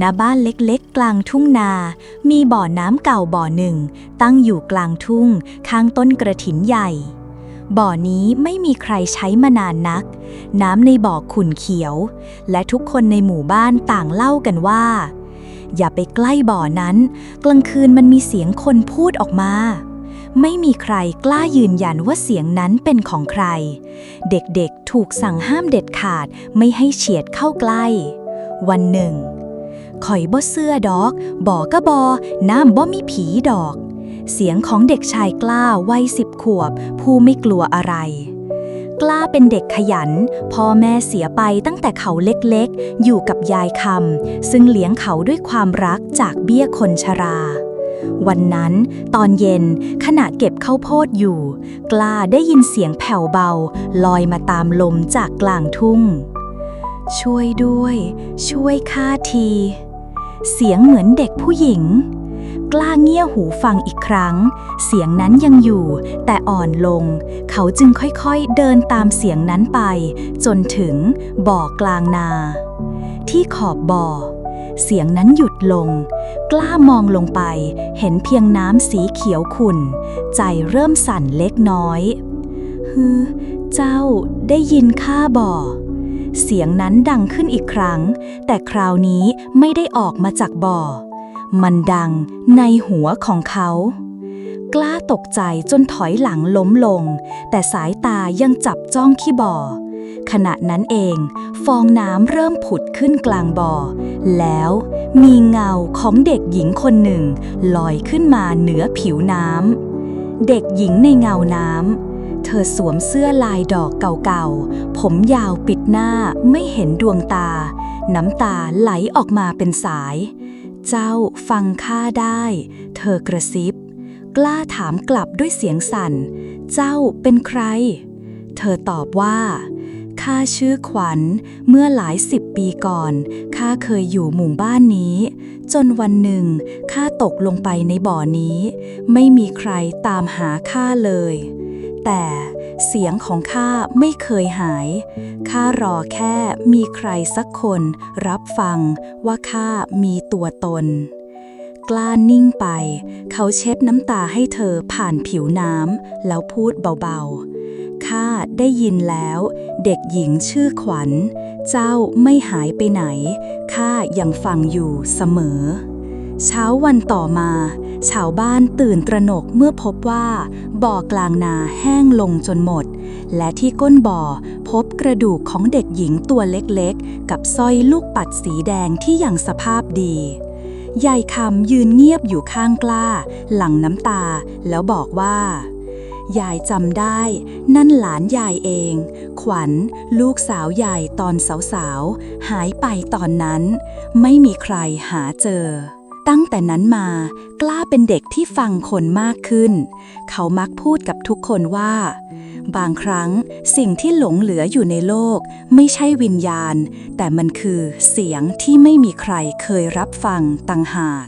ณบ้านเล็กๆ กลางทุ่งนา มีบ่อน้ำเก่าบ่อหนึ่ง ตั้งอยู่กลางทุ่ง ข้างต้นกระถินใหญ่ บ่อนี้ไม่มีใครใช้มานานนัก น้ำในบ่อขุ่นเขียว และทุกคนในหมู่บ้านต่างเล่ากันว่า อย่าไปใกล้บ่อนั้น กลางคืนมันมีเสียงคนพูดออกมาไม่มีใครกล้ายืนยันว่าเสียงนั้นเป็นของใคร เด็กๆถูกสั่งห้ามเด็ดขาดไม่ให้เฉียดเข้าใกล้ วันหนึ่ง ข่อยบ่เสื้อดอก บ่ก็บอน้ำบ่มีผีดอก เสียงของเด็กชายกล้าวัยสิบขวบ ผู้ไม่กลัวอะไร กล้าเป็นเด็กขยัน พ่อแม่เสียไปตั้งแต่เขาเล็กๆ อยู่กับยายคำซึ่งเลี้ยงเขาด้วยความรักจากเบี้ยคนชราวันนั้นตอนเย็นขณะเก็บข้าวโพดอยู่ กล้าได้ยินเสียงแผ่วเบา ลอยมาตามลมจากกลางทุ่ง ช่วยด้วย ช่วยข้าที เสียงเหมือนเด็กผู้หญิง กล้าเงี่ยหูฟังอีกครั้ง เสียงนั้นยังอยู่ แต่อ่อนลง เขาจึงค่อยๆเดินตามเสียงนั้นไป จนถึงบ่อกลางนา ที่ขอบบ่อ เสียงนั้นหยุดลง กล้ามองลงไป เห็นเพียงน้ำสีเขียวขุ่น ใจเริ่มสั่นเล็กน้อยฮือเจ้าได้ยินข้าบ่ เสียงนั้นดังขึ้นอีกครั้ง แต่คราวนี้ไม่ได้ออกมาจากบ่อ มันดังในหัวของเขา กล้าตกใจจนถอยหลังล้มลง แต่สายตายังจับจ้องขี้บ่อ ขณะนั้นเอง ฟองน้ำเริ่มผุดขึ้นกลางบ่อ แล้วมีเงาของเด็กหญิงคนหนึ่ง ลอยขึ้นมาเหนือผิวน้ำเด็กหญิงในเงาน้ำ อสวมเสื้อลายดอกเก่าๆ ผมยาวปิดหน้าไม่เห็นดวงตา น้ำตาไหลออกมาเป็นสาย เจ้าฟังข้าได้ เธอกระซิบ กล้าถามกลับด้วยเสียงสั่น เจ้าเป็นใคร เธอตอบว่าข้าชื่อขวัญเมื่อหลายสิบปีก่อนข้าเคยอยู่หมู่บ้านนี้ จนวันหนึ่งข้าตกลงไปในบ่อนี้ ไม่มีใครตามหาข้าเลย แต่เสียงของข้าไม่เคยหาย ข้ารอแค่มีใครสักคนรับฟังว่าข้ามีตัวตน กล้านิ่งไป เขาเช็ดน้ำตาให้เธอผ่านผิวน้ำแล้วพูดเบาๆ ข้าได้ยินแล้ว เด็กหญิงชื่อขวัญ เจ้าไม่หายไปไหน ข้ายังฟังอยู่เสมอ เช้าวันต่อมา ชาวบ้านตื่นตระหนกเมื่อพบว่า บ่อกลางนาแห้งลงจนหมด และที่ก้นบ่อพบกระดูกของเด็กหญิงตัวเล็กๆ กับสร้อยลูกปัดสีแดงที่ยังสภาพดียายคำยืนเงียบอยู่ข้างกล้า หลั่งน้ำตาแล้วบอกว่า ยายจำได้ นั่นหลานยายเอง ขวัญ ลูกสาวยายตอนสาวๆ หายไปตอนนั้น ไม่มีใครหาเจอ ตั้งแต่นั้นมากล้าเป็นเด็กที่ฟังคนมากขึ้น เขามักพูดกับทุกคนว่า บางครั้งสิ่งที่หลงเหลืออยู่ในโลก ไม่ใช่วิญญาณ แต่มันคือเสียงที่ไม่มีใครเคยรับฟังต่างหาก